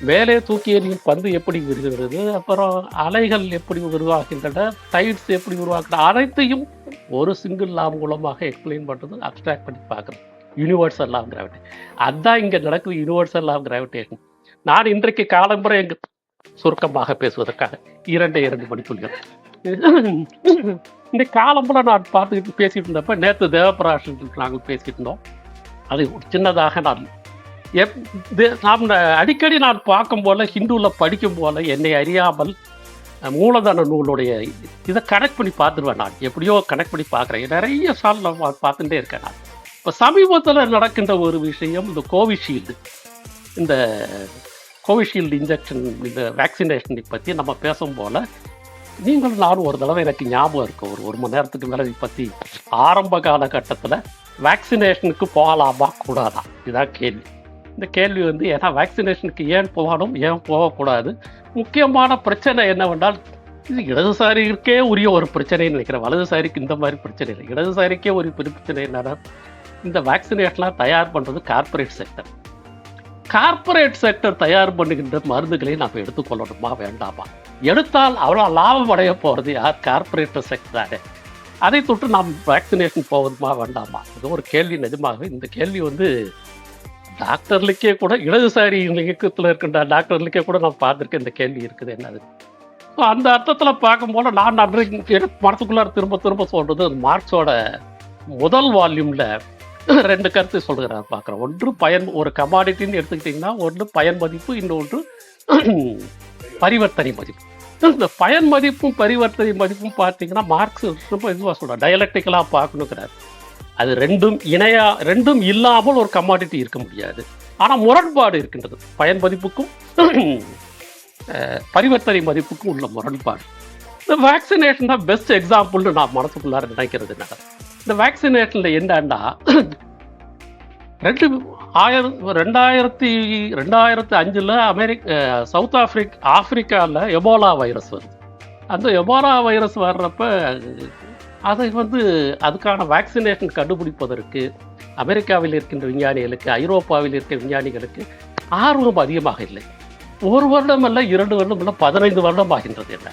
வேலையை தூக்கி எறியும் பந்து எப்படி விரிகிறது அப்புறம் அலைகள் எப்படி உருவாகின்றன டைட்ஸ் எப்படி உருவாக்குற அனைத்தையும் ஒரு சிங்கிள் லாம் மூலமாக எக்ஸ்பிளைன் பண்ணுறது அப்ட்ராக்ட் பண்ணி பார்க்குறது. யூனிவர்சல் லாம் கிராவிட்டி அதுதான் இங்கே நடக்குது யூனிவர்சல் லாம் கிராவிடேஷன் நான் இன்றைக்கு காலம்புரை எங்கள் சுருக்கமாக பேசுவதற்காக இரண்டு இரண்டு மணித்துள்ளிகள் இந்த காலம்புல நான் பார்த்துக்கிட்டு பேசிகிட்டு இருந்தப்ப நேற்று தேவபிராசன் நாங்கள் பேசிட்டு இருந்தோம் அது சின்னதாக நான் எப் இது நாம் அடிக்கடி நான் பார்க்கும் போல ஹிந்துவில் படிக்கும் போல என்னை அறியாமல் மூலதன நூலுடைய இதை கனெக்ட் பண்ணி பார்த்துருவேன் நான். எப்படியோ கனெக்ட் பண்ணி பார்க்குறேன். நிறைய சால் நான் பா- பார்த்துட்டே இருக்கேன் நான். இப்போ சமீபத்தில் நடக்கின்ற ஒரு விஷயம் இந்த கோவிஷீல்டு. இந்த கோவிஷீல்டு இன்ஜெக்ஷன் இந்த வேக்சினேஷனை பற்றி நம்ம பேசும் போல நீங்கள் நானும் ஒரு தடவை எனக்கு ஞாபகம் இருக்கும் ஒரு ஒரு மணி நேரத்துக்கு மேலே இதை பற்றி ஆரம்ப காலகட்டத்தில் வேக்சினேஷனுக்கு போகலாமா கூடாதா? இதுதான் கேள்வி. இந்த கேள்வி வந்து ஏன்னா வேக்சினேஷனுக்கு ஏன் போகணும் ஏன் போகக்கூடாது? முக்கியமான பிரச்சனை என்னவென்றால் இது இடதுசாரிக்கே உரிய ஒரு பிரச்சனைன்னு நினைக்கிறேன். வலதுசாரிக்கு இந்த மாதிரி பிரச்சனை இல்லை. இடதுசாரிக்கே ஒரு பிரச்சனை என்னன்னா இந்த வேக்சினேஷன்லாம் தயார் பண்ணுறது கார்ப்பரேட் செக்டர் கார்ப்பரேட் செக்டர் தயார் பண்ணுகின்ற மருந்துகளை நாம் எடுத்துக்கொள்ளணுமா வேண்டாமா? எடுத்தால் அவ்வளோ லாபம் அடைய போகிறது யார்? கார்ப்பரேட் செக்டர் அதை தொட்டு நாம் வேக்சினேஷன் போவதுமா வேண்டாமா? இது ஒரு கேள்வி நிஜமாகவே இந்த கேள்வி வந்து டாக்டர்லுக்கே கூட இடதுசாரி இயக்கத்தில் இருக்கின்ற டாக்டர்லுக்கே கூட நான் பார்த்துருக்கேன். இந்த கேள்வி இருக்குது என்னது? ஸோ அந்த அர்த்தத்தில் பார்க்கும்போது நான் அன்றைக்கு மனத்துக்குள்ளார திரும்ப திரும்ப சொல்கிறது மார்க்ஸோட முதல் வால்யூமில் ரெண்டு கருத்து சொல்கிறார் பார்க்குறேன் ஒன்று பயன் ஒரு கமாடிட்டின்னு எடுத்துக்கிட்டிங்கன்னா ஒன்று பயன் மதிப்பு இன்னொன்று பரிவர்த்தனை மதிப்பு. இந்த பயன் மதிப்பும் பரிவர்த்தனை மதிப்பும் பார்த்தீங்கன்னா மார்க்ஸ் ரொம்ப இதுவாக சொல்கிறார் டயலக்டிக்கலாக பார்க்கணுங்கிறார். அது ரெண்டும் இணையா ரெண்டும் இல்லாமல் ஒரு கமாடிட்டி இருக்க முடியாது. ஆனால் முரண்பாடு இருக்கின்றது. பயன் மதிப்புக்கும் பரிவர்த்தனை மதிப்புக்கும் உள்ள முரண்பாடு. இந்த வேக்சினேஷன் தான் பெஸ்ட் எக்ஸாம்பிள்னு நான் மனசுக்குள்ளார நினைக்கிறது என்ன? இந்த வேக்சினேஷனில் என்னன்னா ரெண்டு ஆயிரம் ரெண்டாயிரத்தி ரெண்டாயிரத்தி அஞ்சில் அமெரிக்க சவுத் ஆஃப்ரிக் ஆஃப்ரிக்காவில் எபோலா வைரஸ் வருது. அந்த எபோலா வைரஸ் வர்றப்ப அதை வந்து அதுக்கான வேக்சினேஷன் கண்டுபிடிப்பதற்கு அமெரிக்காவில் இருக்கின்ற விஞ்ஞானிகளுக்கு ஐரோப்பாவில் இருக்கிற விஞ்ஞானிகளுக்கு ஆர்வம் அதிகமாக இல்லை. ஒரு வருடம் அல்ல இரண்டு வருடம் இல்லை பதினைந்து வருடம் ஆகின்றது என்ன?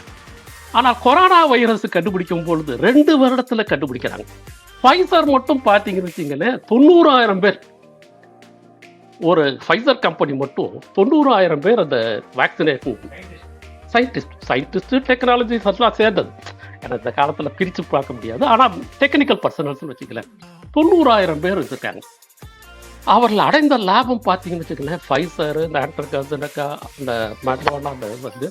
ஆனால் கொரோனா வைரஸ் கண்டுபிடிக்கும் பொழுது ரெண்டு வருடத்தில் கண்டுபிடிக்கிறாங்க. ஃபைசர் மட்டும் பார்த்தீங்கன்னு வச்சிங்களேன் தொண்ணூறாயிரம் பேர். ஒரு ஃபைசர் கம்பெனி மட்டும் தொண்ணூறாயிரம் பேர் அந்த வேக்சினேஷன் சயின்டிஸ்ட் சயின்டிஸ்ட் டெக்னாலஜி எல்லாம் சேர்ந்தது. ஏன்னா இந்த காலத்தில் பிரித்து பார்க்க முடியாது. ஆனால் டெக்னிக்கல் பர்சனல்ஸ்னு வச்சுக்கலேன் தொண்ணூறாயிரம் பேர் இருக்காங்க அவர்கள் அடைந்த லாபம் பார்த்தீங்கன்னு வச்சுக்கலேன் ஃபைசர் இந்த ஆண்ட்ரகாசனக்கா இந்த மெட்ரோனா அந்த இது வந்து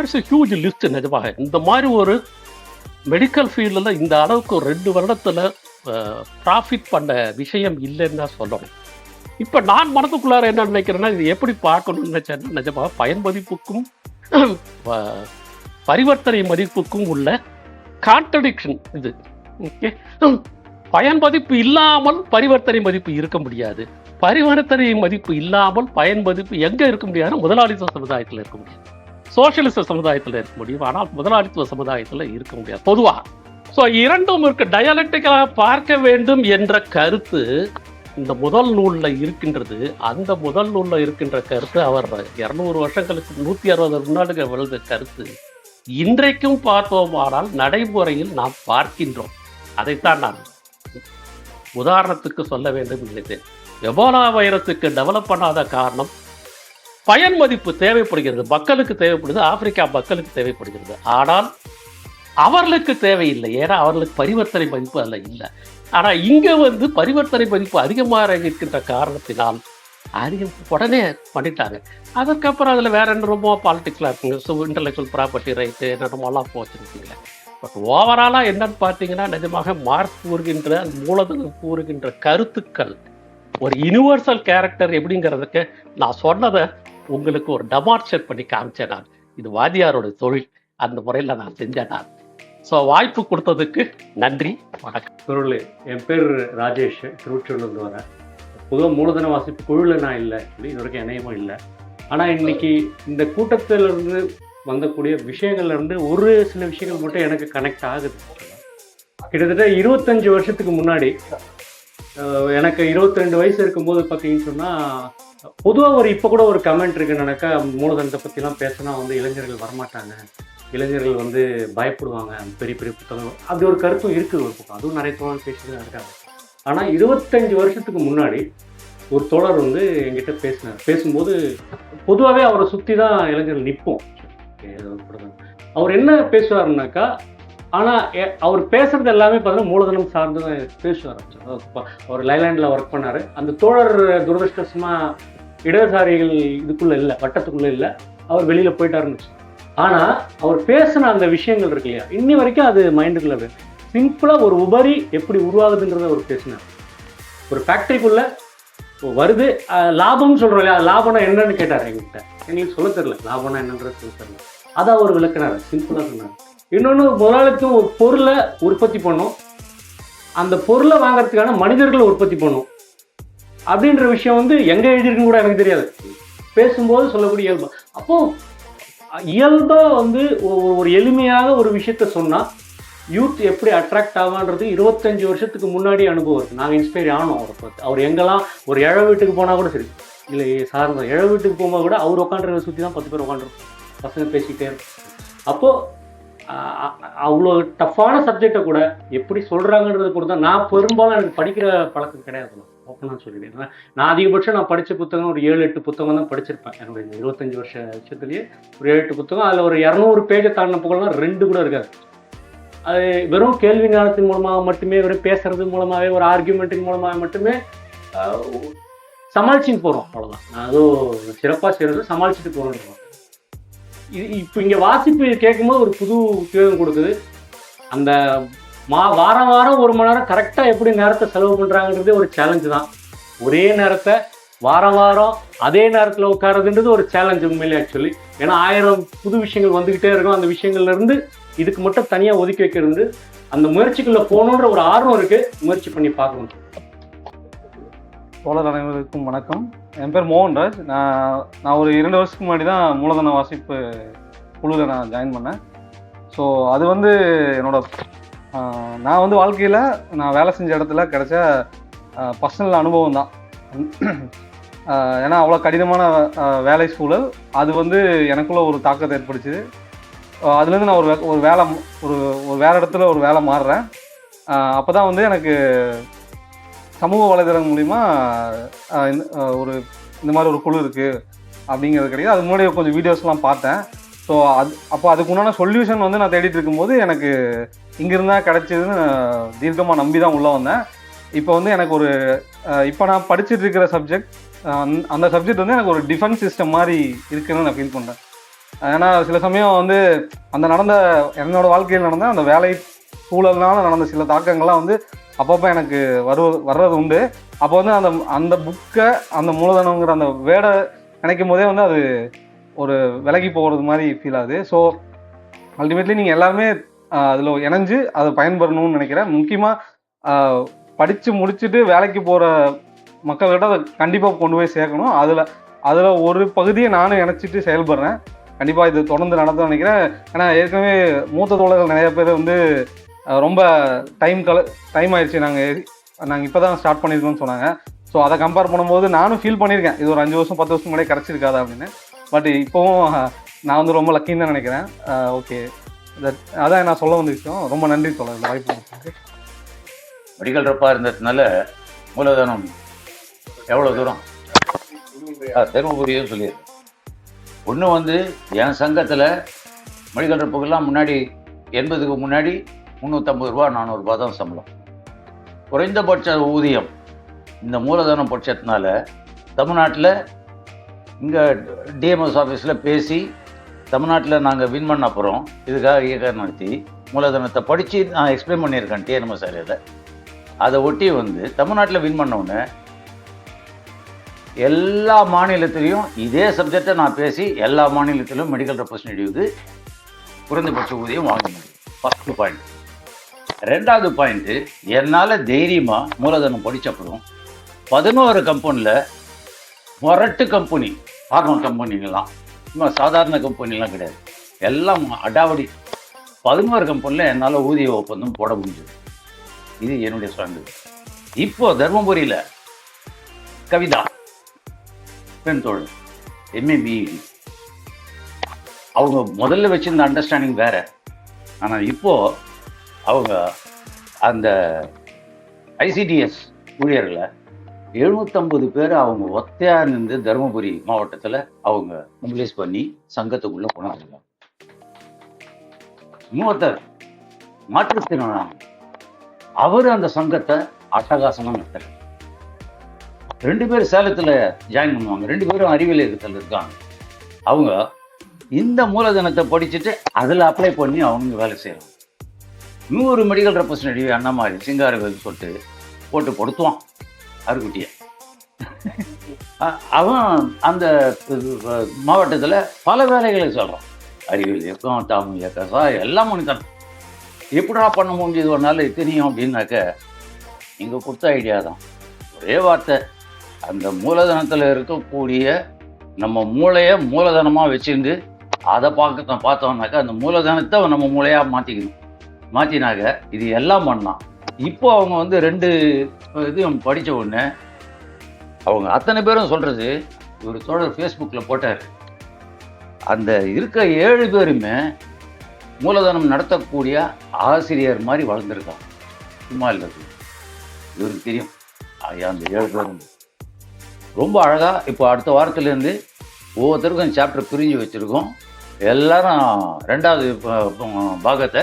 இட்ஸ் ஹியூஜ் லிஸ்ட் நிஜமாக. இந்த மாதிரி ஒரு மெடிக்கல் ஃபீல்டில் இந்த அளவுக்கு ஒரு ரெண்டு வருடத்தில் ப்ராஃபிட் பண்ண விஷயம் இல்லைன்னு தான் சொல்லணும். இப்போ நான் மனதுக்குள்ளார என்ன நினைக்கிறேன்னா இது எப்படி பார்க்கணும்னு நினச்சேன்னா நிஜமாக பயன் மதிப்புக்கும் பரிவர்த்தனை மதிப்புக்கும் உள்ள கான்ட்ரடிக்ஷன் இது. ஓகே பயன் மதிப்பு இல்லாமல் பரிவர்த்தனை மதிப்பு இருக்க முடியாது. பரிவர்த்தனை மதிப்பு இல்லாமல் பயன் மதிப்பு எங்க இருக்க முடியாது முதலாளித்துவ சமுதாயத்தில் இருக்க முடியாது. சோசியலிச சமுதாயத்தில் இருக்க முடியும். ஆனால் முதலாளித்துவ சமுதாயத்தில் இருக்க முடியாது. பொதுவா ஸோ இரண்டும் இருக்க. டயலக்டிக்கலாக பார்க்க வேண்டும் என்ற கருத்து இந்த முதல் நூல்ல இருக்கின்றது. அந்த முதல் நூல்ல இருக்கின்ற கருத்து அவர் இருநூறு வருஷங்களுக்கு நூத்தி அறுபது முன்னாடி எழுத கருத்து. இன்றைக்கும் பார்த்தோமானால் நடைமுறையில் நாம் பார்க்கின்றோம். அதைத்தான் நான் உதாரணத்துக்கு சொல்ல வேண்டும் நினைத்தேன். எபோலா வைரத்துக்கு டெவலப் பண்ணாத காரணம் பயன் மதிப்பு தேவைப்படுகிறது. மக்களுக்கு தேவைப்படுது ஆப்பிரிக்கா மக்களுக்கு தேவைப்படுகிறது. ஆனால் அவர்களுக்கு தேவையில்லை. ஏன்னா அவர்களுக்கு பரிவர்த்தனை மதிப்பு அதில் இல்லை. ஆனால் இங்கே வந்து பரிவர்த்தனை மதிப்பு அதிகமாக இருக்கின்ற காரணத்தினால் அதிகம் உடனே பண்ணிட்டாங்க. அதுக்கப்புறம் அதில் வேற என்ன ரொம்ப பாலிடிக்ஸ்லாம் இருக்குங்க. ஸோ இன்டலெக்சுவல் ப்ராப்பர்ட்டி ரைட்டு என்னென்னமோலாம் போச்சுருக்கீங்களே பட் ஓவராலாக என்னன்னு பார்த்தீங்கன்னா நிஜமாக மார்க் கூறுகின்ற அந்த மூலதனம் கூறுகின்ற கருத்துக்கள் ஒரு யுனிவர்சல் கேரக்டர் எப்படிங்கிறதுக்கு நான் சொன்னதை உங்களுக்கு ஒரு டெமான்ஸ்ட்ரேட் பண்ணி காமிச்சேன் நான். இது வாதியாரோட தொழில். அந்த முறையில் நான் செஞ்சேன் நான். ஸோ வாய்ப்பு கொடுத்ததுக்கு நன்றி. வணக்கம். என் பேர் ராஜேஷ். திருச்சூர்லேருந்து வரேன். பொதுவாக மூலதன வாசிப்பு குழுவில் நான் இல்லை சொல்லி இது வரைக்கும் இணையமும் இல்லை. ஆனால் இன்னைக்கு இந்த கூட்டத்திலிருந்து வந்தக்கூடிய விஷயங்கள்லேருந்து ஒரு சில விஷயங்கள் மட்டும் எனக்கு கனெக்ட் ஆகுது. கிட்டத்தட்ட இருபத்தஞ்சு வருஷத்துக்கு முன்னாடி எனக்கு 22 ரெண்டு வயசு இருக்கும்போது பார்த்தீங்கன்னு சொன்னால் பொதுவாக ஒரு இப்போ கூட ஒரு கமெண்ட் இருக்குன்னாக்கா மூலதனத்தை பற்றிலாம் பேசினா வந்து இளைஞர்கள் வரமாட்டாங்க. இளைஞர்கள் வந்து பயப்படுவாங்க பெரிய பெரிய புத்தகம் அப்படி ஒரு கருத்தும் இருக்குது ஒரு பக்கம். அதுவும் நிறைய தோழர் பேசிட்டு தான் இருக்காங்க. ஆனால் இருபத்தஞ்சி வருஷத்துக்கு முன்னாடி ஒரு தோழர் வந்து என்கிட்ட பேசினார். பேசும்போது பொதுவாகவே அவரை சுற்றி தான் இளைஞர்கள் நிற்போம் அவர் என்ன பேசுவாருனாக்கா ஆனால் அவர் பேசுறது எல்லாமே பார்த்தீங்கன்னா மூலதனம் சார்ந்து தான் பேசுவார். அவர் லைலாண்டில் ஒர்க் பண்ணார். அந்த தோழர் துரதிருஷ்டமாக இடதுசாரிகள் இதுக்குள்ளே இல்லை வட்டத்துக்குள்ளே இல்லை அவர் வெளியில் போயிட்டாருன்னு ஆனால் அவர் பேசின அந்த விஷயங்கள் இருக்கு இல்லையா? இன்னி வரைக்கும் அது மைண்டுக்குள்ளே சிம்பிளாக ஒரு உபரி எப்படி உருவாகுதுன்றத ஒரு பேசினார் ஒரு ஃபேக்ட்ரிக்குள்ளே வருது லாபம்னு சொல்கிறோம் இல்லையா? லாபம்னா என்னன்னு கேட்டார் எங்கிட்ட எங்களுக்கு சொல்ல தெரில லாபம்னா என்னன்றது சொல்ல தெரில அதான் அவர் விளக்குனாரு. சிம்பிளாக சொன்னார். இன்னொன்று முதலாளித்துவம் ஒரு பொருளை உற்பத்தி பண்ணும். அந்த பொருளை வாங்குறதுக்கான மனிதர்களை உற்பத்தி பண்ணும். அப்படின்ற விஷயம் வந்து எங்கே எழுதியிருக்குன்னு கூட எனக்கு தெரியாது. பேசும்போது சொல்லக்கூடிய இயல்பு. அப்போது இயல்பாக வந்து ஒரு எளிமையாக ஒரு விஷயத்த சொன்னால் யூத் எப்படி அட்ராக்ட் ஆகான்றது இருபத்தஞ்சு வருஷத்துக்கு முன்னாடி அனுபவம் இருக்குது நாங்கள் இன்ஸ்பயர் ஆனோம் அவரை பார்த்து. அவர் எங்கெல்லாம் ஒரு இழ வீட்டுக்கு போனால் கூட சரி. இல்லை சார்ந்த இழ வீட்டுக்கு போகும்போது கூட அவர் உட்காந்துருக்க சுற்றி தான் பத்து பேர் உட்காந்துருப்போம் பசங்க பேசிக்கிட்டே அப்போது அவ்வளோ டஃப்பான சப்ஜெக்டை கூட எப்படி சொல்கிறாங்கன்றது கூட தான் நான் பெரும்பாலும் எனக்கு படிக்கிற பழக்கம் கிடையாது ஓப்பனாக சொல்லிடுறேன். நான் அதிகபட்சம் நான் படித்த புத்தகம் ஒரு ஏழு எட்டு புத்தகம் தான் படிச்சிருப்பேன். என்னுடைய இருபத்தஞ்சி வருஷ விஷயத்துலேயே ஒரு ஏழு எட்டு புத்தகம். அதில் ஒரு இரநூறு பேஜை தாண்டின புகழ்லாம் ரெண்டு கூட இருக்காது. அது வெறும் கேள்வி ஞானத்தின் மூலமாக மட்டுமே வெறும் பேசுறது மூலமாகவே ஒரு ஆர்கியூமெண்ட்டின் மூலமாக மட்டுமே ஆஹ், சமாளிச்சுட்டு போகிறோம் அவ்வளோதான் நான் அதுவும் சிறப்பாக செய்கிறது சமாளிச்சுட்டு போகிறோம் இது இப்போ இங்கே வாசிப்பு கேட்கும்போது ஒரு புது உத்வேகம் கொடுக்குது. அந்த மா வாரம் வாரம் ஒரு மணி நேரம் கரெக்டாக எப்படி நேரத்தை செலவு பண்ணுறாங்கன்றதே ஒரு சேலஞ்சு தான். ஒரே நேரத்தை வாரம் வாரம் அதே நேரத்தில் உட்காரதுன்றது ஒரு சேலஞ்ச் உண்மையிலே ஆக்சுவலி ஏன்னா ஆயிரம் புது விஷயங்கள் வந்துக்கிட்டே இருக்கும். அந்த விஷயங்கள்லேருந்து இதுக்கு மட்டும் தனியாக ஒதுக்கி வைக்கிறது அந்த முயற்சிக்குள்ளே போகணுன்ற ஒரு ஆர்வம் இருக்குது முயற்சி பண்ணி பார்க்கணும். தோழர் அனைவருக்கும் வணக்கம். என் பேர் மோகன்ராஜ் நான் நான் ஒரு இரண்டு வருஷத்துக்கு முன்னாடி தான் மூலதன வாசிப்பு குழுவில் நான் ஜாயின் பண்ணேன். ஸோ அது வந்து என்னோட நான் வந்து வாழ்க்கையில் நான் வேலை செஞ்ச இடத்துல கிடைச்ச பர்சனல் அனுபவம் தான். ஏன்னா அவ்வளோ கடினமான வேலை சூழல். அது வந்து எனக்குள்ள ஒரு தாக்கத்தை ஏற்படுத்துது அதுலேருந்து நான் ஒரு ஒரு வேலை ஒரு ஒரு வேறு இடத்துல ஒரு வேலை மாறுறேன். அப்போ தான் வந்து எனக்கு சமூக வலைதளம் மூலிமா ஒரு இந்த மாதிரி ஒரு குழு இருக்குது அப்படிங்கிறது கிடையாது அதுக்கு முன்னாடி கொஞ்சம் வீடியோஸ்லாம் பார்த்தேன். ஸோ அது அப்போ அதுக்கு உண்டான சொல்யூஷன் வந்து நான் தேடிட்டு இருக்கும்போது எனக்கு இங்கிருந்தா கிடச்சிதுன்னு தீர்க்கமாக நம்பி தான் உள்ளே வந்தேன். இப்போ வந்து எனக்கு ஒரு இப்போ நான் படிச்சுட்டு இருக்கிற சப்ஜெக்ட் அந்த சப்ஜெக்ட் வந்து எனக்கு ஒரு டிஃபென்ஸ் சிஸ்டம் மாதிரி இருக்குன்னு நான் ஃபீல் பண்ணுறேன் ஏன்னா சில சமயம் வந்து அந்த நடந்த என்னோட வாழ்க்கையில் நடந்த அந்த வேலை சூழல்னால நடந்த சில தாக்கங்கள்லாம் வந்து அப்பப்போ எனக்கு வரு வர்றது உண்டு. அப்போ வந்து அந்த அந்த புக்கை அந்த மூலதனங்கிற அந்த வேடை நினைக்கும் போதே வந்து அது ஒரு விலகி போகிறது மாதிரி ஃபீல் ஆகுது. ஸோ அல்டிமேட்லி நீங்கள் எல்லாருமே அதில் இணைஞ்சு அதை பயன்பெறணும்னு நினைக்கிறேன். முக்கியமாக படித்து முடிச்சுட்டு வேலைக்கு போகிற மக்கள்கிட்ட அதை கண்டிப்பாக கொண்டு போய் சேர்க்கணும். அதில் அதில் ஒரு பகுதியை நானும் இணைச்சிட்டு செயல்படுறேன். கண்டிப்பாக இது தொடர்ந்து நடத்தும் நினைக்கிறேன். ஏன்னா ஏற்கனவே மூத்த தோழர்கள் நிறைய பேர் வந்து ரொம்ப டைம் கல டைம் ஆயிடுச்சு. நாங்கள் நாங்கள் இப்போ தான் ஸ்டார்ட் பண்ணியிருக்கோம்னு சொன்னாங்க. ஸோ அதை கம்பேர் பண்ணும்போது நானும் ஃபீல் பண்ணியிருக்கேன் இது ஒரு அஞ்சு வருஷம் பத்து வருஷம் முன்னாடி கிடச்சிருக்காதா அப்படின்னு. பட் இப்போவும் நான் வந்து ரொம்ப லக்கின்னு தான் நினைக்கிறேன். ஓகே அதான் நான் சொல்ல வந்த விஷயம். ரொம்ப நன்றி இந்த வாய்ப்பு. மெடிக்கல் ரப்பாக இருந்ததுனால மூலதனம் எவ்வளோ தூரம்? தருமபுரியும் சொல்லியிருக்கேன் ஒன்று வந்து என் சங்கத்தில் மெடிக்கல் முன்னாடி எண்பதுக்கு முன்னாடி முந்நூற்றம்பது ரூபா நானூறுரூபா தான் சம்பளம். குறைந்தபட்ச ஊதியம் இந்த மூலதனம் பட்சத்தினால தமிழ்நாட்டில் இங்கே டிஎம்எஸ் ஆஃபீஸில் பேசி தமிழ்நாட்டில் நாங்கள் வின் பண்ண அப்புறம் இதுக்காக இயக்கம் நடத்தி மூலதனத்தை படித்து நான் எக்ஸ்பிளைன் பண்ணியிருக்கேன் டிஎன்எம்எஸ் ஏரியாவில் அதை ஒட்டி வந்து தமிழ்நாட்டில் வின் பண்ணவுடனே எல்லா மாநிலத்திலையும் இதே சப்ஜெக்டை நான் பேசி எல்லா மாநிலத்திலும் மெடிக்கல் ரெப்ரஸன்டேட்டிவ்க்கு குறைந்தபட்ச ஊதியம் வாங்க முடியும். ஃபஸ்ட்டு பாயிண்ட் ரெண்டாவது பாயிண்ட்டு என்னால் தைரியமாக மூலதனம் படித்தப்பறம் பதினோரு கம்பெனியில் மொரட்டு கம்பெனி ஃபார்மா கம்பெனிங்கெல்லாம் சும்மா சாதாரண கம்பெனிலாம் கிடையாது. எல்லாம் அடாவடி. பதினோரு கம்பெனியில் என்னால் ஊதிய ஒப்பந்தம் போட முடிஞ்சது. இது என்னுடைய சான்று. இப்போ தர்மபுரியில் கவிதா. பெண் தோழர் எம்ஏ பிஇடி அவங்க முதல்ல வச்சிருந்த அண்டர்ஸ்டாண்டிங் வேற. ஆனால் இப்போ அவங்க அந்த ஐசிடிஎஸ் ஊழியர்களை எழுநூத்தம்பது பேர் அவங்க ஒத்தையா நின்று தருமபுரி மாவட்டத்தில் அவங்க மொபிலைஸ் பண்ணி சங்கத்துக்குள்ளே கொண்டாந்துருக்காங்க இன்னொருத்தர் மாற்றுத்திறனாளி. அவர் அந்த சங்கத்தை அட்டகாசமாக நடத்துறாரு. ரெண்டு பேரும் சேலத்தில் ஜாயின் பண்ணுவாங்க. ரெண்டு பேரும் அறிவியல் இயக்கத்தில் இருக்காங்க. அவங்க இந்த மூலதனத்தை படிச்சுட்டு அதில் அப்ளை பண்ணி அவங்க வேலை செய்கிறாங்க இன்னொரு மெடிக்கல் ரெப்ரஸன்டேட்டிவ் அண்ணா மாதிரி சிங்காரவேல் சொல்லிட்டு போட்டு கொடுத்துவான் அருக்குட்டியை. அவன் அந்த மாவட்டத்தில் பல வேலைகளை சொல்கிறான் அறிவியல் இயக்கம் தாமு இயக்கம் சா எல்லாம் மனிதன் எப்படிடா பண்ண முடியுது ஒரு நாள் தெரியும் அப்படின்னாக்க நீங்கள் கொடுத்த ஐடியா தான். ஒரே வார்த்தை. அந்த மூலதனத்தில் இருக்கக்கூடிய நம்ம மூளையை மூலதனமாக வச்சுருந்து அதை பார்க்க பார்த்தோம்னாக்கா அந்த மூலதனத்தை நம்ம மூளையாக மாற்றிக்கணும் மாற்றினாக்க இது எல்லாம் பண்ணலாம். இப்போ அவங்க வந்து ரெண்டு இதையும் படித்த உடனே அவங்க அத்தனை பேரும் சொல்கிறது ஒரு தோழர் ஃபேஸ்புக்கில் போட்டார். அந்த இருக்க ஏழு பேருமே மூலதனம் நடத்தக்கூடிய ஆசிரியர் மாதிரி வளர்ந்துருக்காங்க. சும்மா இல்லை இவருக்கு தெரியும். ஐயா அந்த ஏழு பேரும் ரொம்ப அழகாக இப்போ அடுத்த வாரத்துலேருந்து ஒவ்வொருத்தருக்கும் சாப்டர் பிரிஞ்சு வச்சுருக்கோம். எல்லாரும் ரெண்டாவது பாகத்தை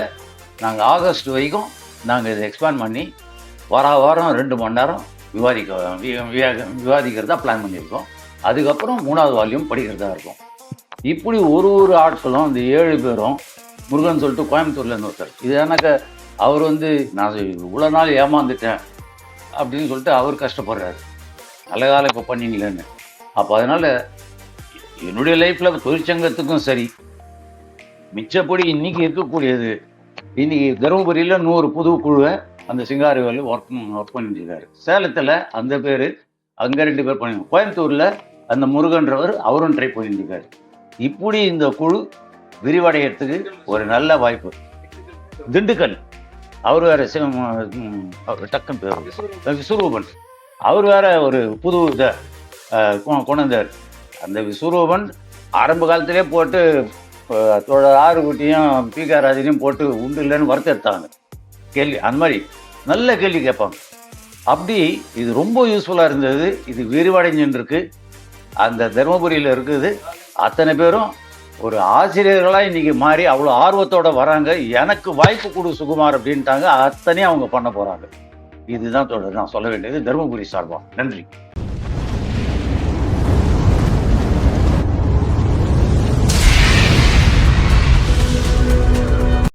நாங்கள் ஆகஸ்ட் வரைக்கும் நாங்கள் இதை எக்ஸ்பேண்ட் பண்ணி வார வாரம் ரெண்டு மணி நேரம் விவாதிக்க விவாதிக்கிறதா பிளான் பண்ணியிருக்கோம். அதுக்கப்புறம் மூணாவது வால்யூம் படிக்கிறதா இருக்கும். இப்படி ஒரு ஒரு ஆட்களும் இந்த ஏழு பேரும் முருகன் சொல்லிட்டு கோயம்புத்தூர்லேருந்து ஒருத்தர். இது எனக்கு அவர் வந்து நான் இவ்வளோ நாள் ஏமாந்துட்டேன் அப்படின்னு சொல்லிட்டு அவர் கஷ்டப்படுறாரு. நல்ல காலம் இப்போ பண்ணீங்களேன்னு. அப்போ அதனால் என்னுடைய லைஃப்பில் தொழிற்சங்கத்துக்கும் சரி மிச்சப்படி இன்னைக்கு இருக்கக்கூடியது இன்னைக்கு தருமபுரியில் நூறு புது குழுவை அந்த சிங்காரவேலு ஒர்க் ஒர்க் பண்ணிட்டுருக்காரு. சேலத்தில் அந்த பேர் அங்கே ரெண்டு பேர் பண்ணி கோயம்புத்தூரில் அந்த முருகன்றவர் அவரும் ட்ரை பண்ணிட்டு இப்படி இந்த குழு விரிவடையறதுக்கு ஒரு நல்ல வாய்ப்பு. திண்டுக்கல். அவர் வேற சி- அவர் டக்குன்னு பேர் விஸ்வரூபன். அவர் வேற ஒரு புது இதை கொண்டு வந்தார் அந்த விஸ்வரூபன் ஆரம்ப காலத்திலே போட்டு அஹ், தோழர் ஆறுகுட்டியும் கே ராஜனையும் போட்டு உண்டு இல்லைன்னு வறுத்தெடுத்தாங்க கேள்வி அந்த மாதிரி நல்ல கேள்வி கேட்பாங்க. அப்படி இது ரொம்ப யூஸ்ஃபுல்லாக இருந்தது. இது விரிவடைஞ்சுருக்கு அந்த தருமபுரியில் இருக்குது. அத்தனை பேரும் ஒரு ஆசிரியர்களாக இன்றைக்கி மாறி அவ்வளோ ஆர்வத்தோடு வராங்க. எனக்கு வாய்ப்பு கொடு சுகுமார் அப்படின்ட்டாங்க. அத்தனையும் அவங்க பண்ண போகிறாங்க இதுதான் தொடர். நான் சொல்ல வேண்டியது தருமபுரி சார்பா. நன்றி.